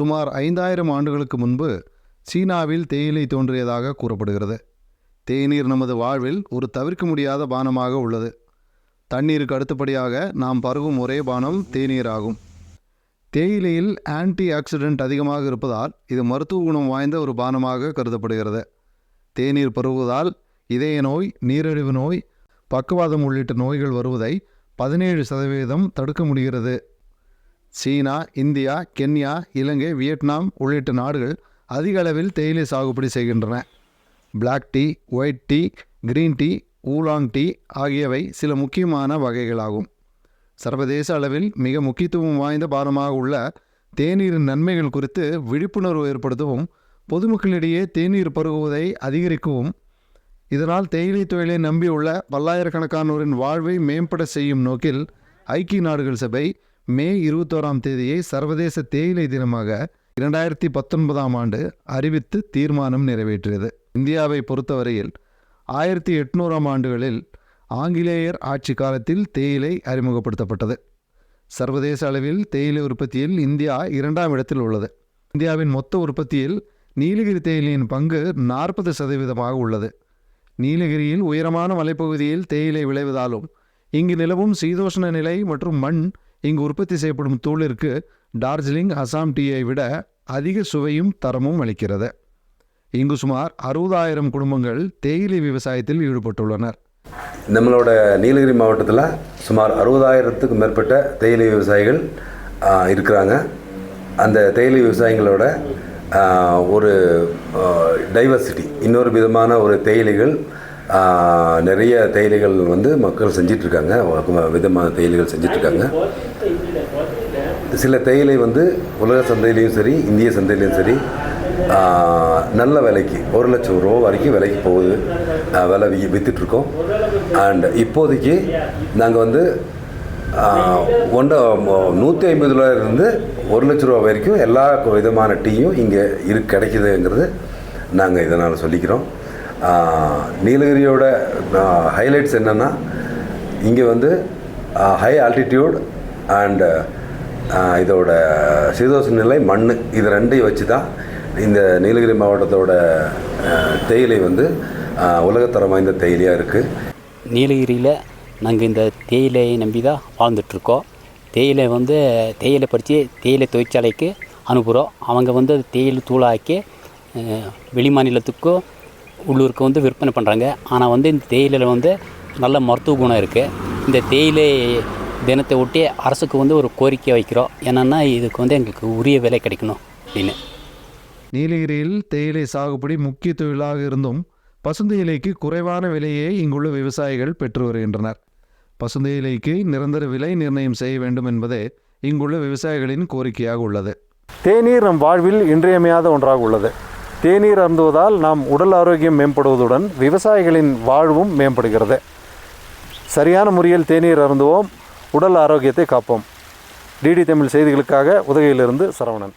சுமார் ஐந்தாயிரம் ஆண்டுகளுக்கு முன்பு சீனாவில் தேயிலை தோன்றியதாக கூறப்படுகிறது. தேநீர் நமது வாழ்வில் ஒரு தவிர்க்க முடியாத பானமாக உள்ளது. தண்ணீருக்கு அடுத்தபடியாக நாம் பருகும் ஒரே பானம் தேநீர் ஆகும். தேயிலையில் ஆன்டி ஆக்சிடென்ட் அதிகமாக இருப்பதால் இது மருத்துவ குணம் வாய்ந்த ஒரு பானமாக கருதப்படுகிறது. தேநீர் பருகுவதால் இதய நோய் நீரிழிவு நோய் பக்கவாதம் உள்ளிட்ட நோய்கள் வருவதை பதினேழு சதவீதம் தடுக்க முடிகிறது. China India Kenya Ilangai Vietnam உள்ளிட்ட நாடுகள் அதிக அளவில் தேயிலை சாகுபடி செய்கின்றன. Black tea white tea green tea oolong tea ஆகியவை சில முக்கியமான வகைகளாகும். சர்வதேச அளவில் மிக முக்கியத்துவம் வாய்ந்த பாரமாக உள்ள தேநீரின் நன்மைகள் குறித்து விழிப்புணர்வு ஏற்படுத்தவும் பொதுமக்களிடையே தேநீர் பருகுவதை அதிகரிக்கவும் இதனால் தேயிலை தொழிலை நம்பியுள்ள பல்லாயிரக்கணக்கானோரின் வாழ்வை மேம்பட செய்யும் நோக்கில் ஐக்கிய நாடுகள் சபை மே இருபத்தோராம் தேதியை சர்வதேச தேயிலை தினமாக இரண்டாயிரத்தி பத்தொன்பதாம் ஆண்டு அறிவித்து தீர்மானம் நிறைவேற்றியது. இந்தியாவை பொறுத்தவரையில் ஆயிரத்தி எட்நூறாம் ஆண்டுகளில் ஆங்கிலேயர் ஆட்சி காலத்தில் தேயிலை அறிமுகப்படுத்தப்பட்டது. சர்வதேச அளவில் தேயிலை உற்பத்தியில் இந்தியா இரண்டாம் இடத்தில் உள்ளது. இந்தியாவின் மொத்த உற்பத்தியில் நீலகிரி தேயிலையின் பங்கு நாற்பது சதவீதமாக உள்ளது. நீலகிரியில் உயரமான மலைப்பகுதியில் தேயிலை விளைவதாலும் இங்கு நிலவும் சீதோஷ்ண நிலை மற்றும் மண் இங்கு உற்பத்தி செய்யப்படும் தூளிற்கு டார்ஜிலிங் அசாம் டீயை விட அதிக சுவையும் தரமும் அளிக்கிறது. இங்கு சுமார் அறுபதாயிரம் குடும்பங்கள் தேயிலை விவசாயத்தில் ஈடுபட்டுள்ளனர். நம்மளோட நீலகிரி மாவட்டத்தில் சுமார் அறுபதாயிரத்துக்கும் மேற்பட்ட தேயிலை விவசாயிகள் இருக்கிறாங்க. அந்த தேயிலை விவசாயிகளோட ஒரு டைவர்சிட்டி இன்னொரு விதமான ஒரு தேயிலைகள் நிறைய தேயிலைகள் வந்து மக்கள் செஞ்சிட்ருக்காங்க. விதமான தேயிலைகள் செஞ்சிட்ருக்காங்க. சில தேயிலை வந்து உலக சந்தையிலையும் சரி இந்திய சந்தையிலையும் சரி நல்ல விலைக்கு ஒரு லட்சம் ரூபா வரைக்கும் விலைக்கு போகுது. விலை வி விற்றுட்ருக்கோம் அண்ட் இப்போதைக்கு நாங்கள் வந்து ஒன்ற நூற்றி ஐம்பது ரூபாயிலிருந்து ஒரு லட்ச ரூபா வரைக்கும் எல்லா விதமான டீயும் இங்கே இரு கிடைக்குதுங்கிறது நாங்கள் இதனால் சொல்லிக்கிறோம். நீலகிரியோட ஹைலைட்ஸ் என்னென்னா இங்கே வந்து ஹை ஆல்டிடியூட் அண்டு இதோட சீதோஷ நிலை மண் இது ரெண்டையும் வச்சு தான் இந்த நீலகிரி மாவட்டத்தோட தேயிலை வந்து உலகத்தரம் வாய்ந்த தேயிலையாக இருக்குது நீலகிரியில் நாங்கள் இந்த தேயிலையை நம்பி தான் வாழ்ந்துட்டுருக்கோம். தேயிலை வந்து தேயிலை பறித்து தேயிலை தொழிற்சாலைக்கு அனுப்புகிறோம் அவங்க வந்து அது தேயிலை தூளாக்கி வெளி மாநிலத்துக்கும் உள்ளூருக்கு வந்து விற்பனை பண்ணுறாங்க ஆனால் வந்து இந்த தேயிலையில் வந்து நல்ல மருத்துவ குணம் இருக்குது இந்த தேயிலை தினத்தை ஒட்டி அரசுக்கு வந்து ஒரு கோரிக்கை வைக்கிறோம். என்னென்னா இதுக்கு வந்து எங்களுக்கு உரிய விலை கிடைக்கணும் அப்படின்னு. நீலகிரியில் தேயிலை சாகுபடி முக்கிய தொழிலாக இருந்தும் பசுந்தேயிலைக்கு குறைவான விலையை இங்குள்ள விவசாயிகள் பெற்று வருகின்றனர். பசுந்தேயிலைக்கு நிரந்தர விலை நிர்ணயம் செய்ய வேண்டும் என்பதே இங்குள்ள விவசாயிகளின் கோரிக்கையாக உள்ளது. தேநீர் நம் வாழ்வில் இன்றியமையாத ஒன்றாக உள்ளது. தேநீர் அருந்துவதால் நாம் உடல் ஆரோக்கியம் மேம்படுவதுடன் விவசாயிகளின் வாழ்வும் மேம்படுகிறது. சரியான முறையில் தேநீர் அருந்துவோம் உடல் ஆரோக்கியத்தை காப்போம். டிடி தமிழ் செய்திகளுக்காக உதகையிலிருந்து சரவணன்.